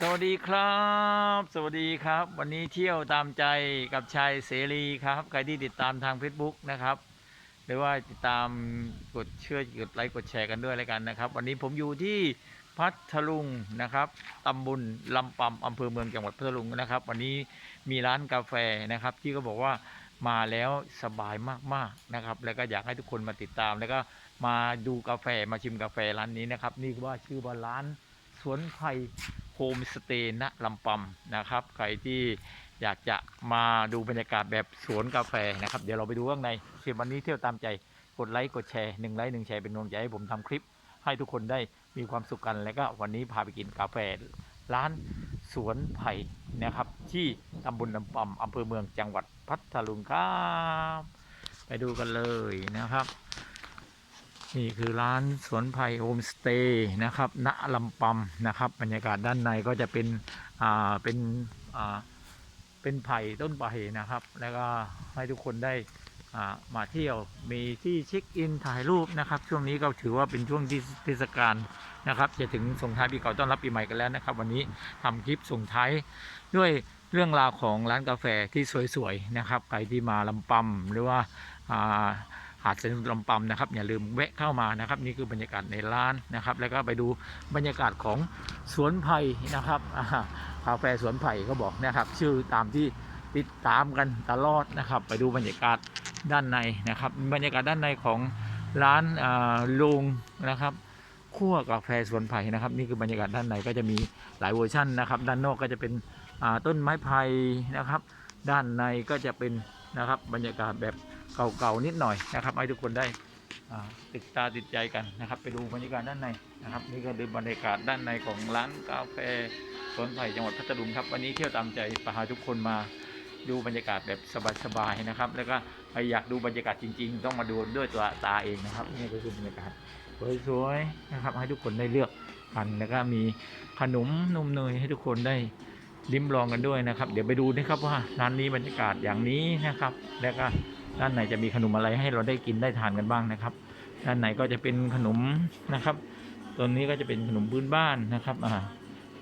สวัสดีครับ สวัสดีครับ วันนี้เที่ยวตามใจกับชายเสรีครับ ใครที่ติดตามทาง Facebook นะครับ หรือว่าติดตามกดเชื่อกดไลค์กดแชร์กันด้วยแล้วกันนะครับ วันนี้ผมอยู่ที่พัทลุงนะครับตำบลลำปำอำเภอเมืองจังหวัดพัทลุงนะครับ วันนี้มีร้านกาแฟนะครับ ที่ก็บอกว่ามาแล้วสบายมากๆนะครับ แล้วก็อยากให้ทุกคนมาติดตาม แล้วก็มาดูกาแฟมาชิมกาแฟร้านนี้นะครับ นี่ว่าชื่อว่าร้านสวนไผ่ โฮมสเตย์ณลำปำนะครับ ใครที่อยากจะมาดูบรรยากาศแบบสวนกาแฟนะครับ เดี๋ยวเราไปดูข้างในเชิญวันนี้เที่ยวตามใจกดไลค์กดแชร์หนึ่งไลค์หนึ่งแชร์เป็นกำลังใจให้ผมทำคลิป ให้ทุกคนได้มีความสุขกัน แล้วก็วันนี้พาไปกินกาแฟร้านสวนไผ่นะครับ ที่ตำบลลำปำอำเภอเมืองจังหวัดพัทลุงครับไปดูกันเลยนะครับ นี่คือร้านสวนไผ่โฮมสเตย์นะครับ ณลำปำนะครับ บรรยากาศด้านในก็จะเป็น อ่า เป็น อ่า เป็นไผ่ต้นไผ่นะครับ แล้วก็ให้ทุกคนได้ อ่า มาเที่ยว มีที่เช็คอินถ่ายรูปนะครับ ช่วงนี้ก็ถือว่าเป็นช่วงที่เทศกาลนะครับ จะถึงส่งท้ายปีเก่าต้อนรับปีใหม่กันแล้วนะครับ วันนี้ทำคลิปส่งท้ายด้วยเรื่องราวของร้านกาแฟที่สวยๆนะครับ ใครที่มาลำปำหรือว่า อ่า หาดเซนลำปำนะครับอย่าลืมแวะเข้ามานะครับ นี่คือบรรยากาศในร้านนะครับ แล้วก็ไปดูบรรยากาศของสวนไผ่นะครับคาเฟ่สวนไผ่ก็บอกนะครับ ชื่อตามที่ติดตามกันตลอดนะครับ ไปดูบรรยากาศด้านในนะครับ บรรยากาศด้านในของร้านลุงนะครับคั่วกาแฟสวนไผ่นะครับ นี่คือบรรยากาศด้านในก็จะมีหลายเวอร์ชันนะครับ ด้านนอกก็จะเป็นต้นไม้ไผ่นะครับ ด้านในก็จะเป็นนะครับบรรยากาศแบบ เก่าๆนิดหน่อยนะครับให้ทุกคนได้ติดตาติดใจกันนะครับ ไปดูบรรยากาศด้านในนะครับ นี่ก็คือบรรยากาศด้านในของร้านกาแฟสวนไผ่จังหวัดพัทลุงครับวันนี้เที่ยวตามใจพาทุกคนมาดูบรรยากาศแบบสบายๆนะครับ แล้วก็ใครอยากดูบรรยากาศจริง ๆ ต้องมาดูด้วยตัวตาเองนะครับนี่ก็คือบรรยากาศสวยๆนะครับ ให้ทุกคนได้เลือกกันแล้วก็มีขนมนมเนยให้ทุกคนได้ลิ้มลองกันด้วยนะครับ เดี๋ยวไปดูนะครับว่าร้านนี้บรรยากาศอย่างนี้นะครับ แล้วก็ ด้านในจะมีขนมอะไรให้เราได้กินได้ทานกันบ้างนะครับ ด้านในก็จะเป็นขนมนะครับตัวนี้ก็จะเป็นขนมพื้นบ้านนะครับอ่า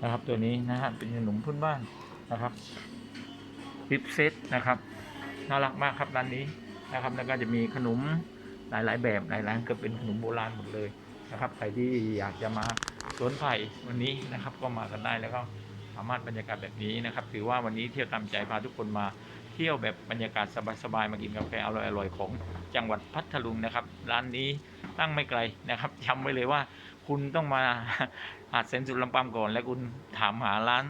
นะครับ ตัวนี้นะฮะเป็นขนมพื้นบ้านนะครับทิปเซตนะครับน่ารักมากครับร้านนี้นะครับแล้วก็จะมีขนมหลาย ๆ แบบหลายร้านก็เป็นขนมโบราณหมดเลยนะครับใครที่อยากจะมาสวนไผ่วันนี้นะครับ ก็มากันได้แล้วก็สามารถบรรยากาศแบบนี้นะครับ ถือว่าวันนี้เที่ยวตามใจพาทุกคนมา เที่ยวแบบบรรยากาศสบายๆมากินกาแฟอร่อยๆของจังหวัดพัทลุงนะครับ ร้านนี้ตั้งไม่ไกลนะครับจำไว้เลยว่าคุณต้องมาหาดเซนสุดลำปำก่อน แล้วคุณถามหาร้าน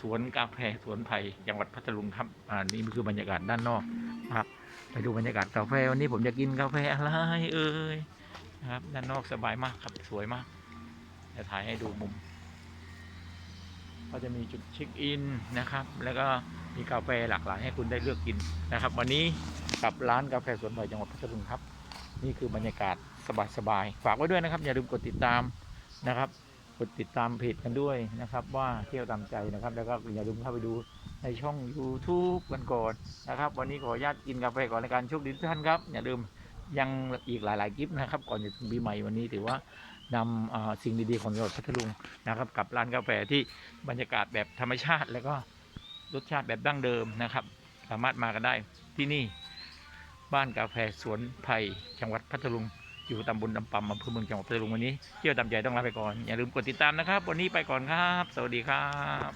สวนกาแฟสวนไผ่จังหวัดพัทลุงครับอ่านี่คือบรรยากาศด้านนอกนะครับไปดูบรรยากาศกาแฟวันนี้ผมจะกินกาแฟอะไรเอ่ยนะครับด้านนอกสบายมากครับสวยมากจะถ่ายให้ดูมุม ก็จะมีจุดเช็คอินนะครับ แล้วก็ มีกาแฟหลากหลายให้คุณได้เลือกกินนะครับ วันนี้กับร้านกาแฟสวนไผ่จังหวัดพัทลุงครับ นี่คือบรรยากาศสบายๆฝากไว้ด้วยนะครับ อย่าลืมกดติดตามนะครับกดติดตามเพจกันด้วยนะครับ ว่าเที่ยวตามใจนะครับ แล้วก็อย่าลืมเข้าไปดูในช่อง YouTube กันก่อนนะครับ วันนี้ขออนุญาตกินกาแฟก่อนในการโชคดีทุกท่านครับ อย่าลืมยังอีกหลายๆคลิปนะครับ ก่อนจะถึงปีใหม่วันนี้ถือว่านำสิ่งดีๆของจังหวัดพัทลุงนะครับ กับร้านกาแฟที่บรรยากาศแบบธรรมชาติแล้วก็ รสชาติแบบดั้งเดิมนะครับ สามารถมากันได้ที่นี่บ้านกาแฟสวนไผ่จังหวัดพัทลุง อยู่ตำบลลำปำอำเภอเมืองจังหวัดพัทลุงวันนี้เที่ยวตามใจต้องลาไปก่อน อย่าลืมกดติดตามนะครับ วันนี้ไปก่อนครับ สวัสดีครับ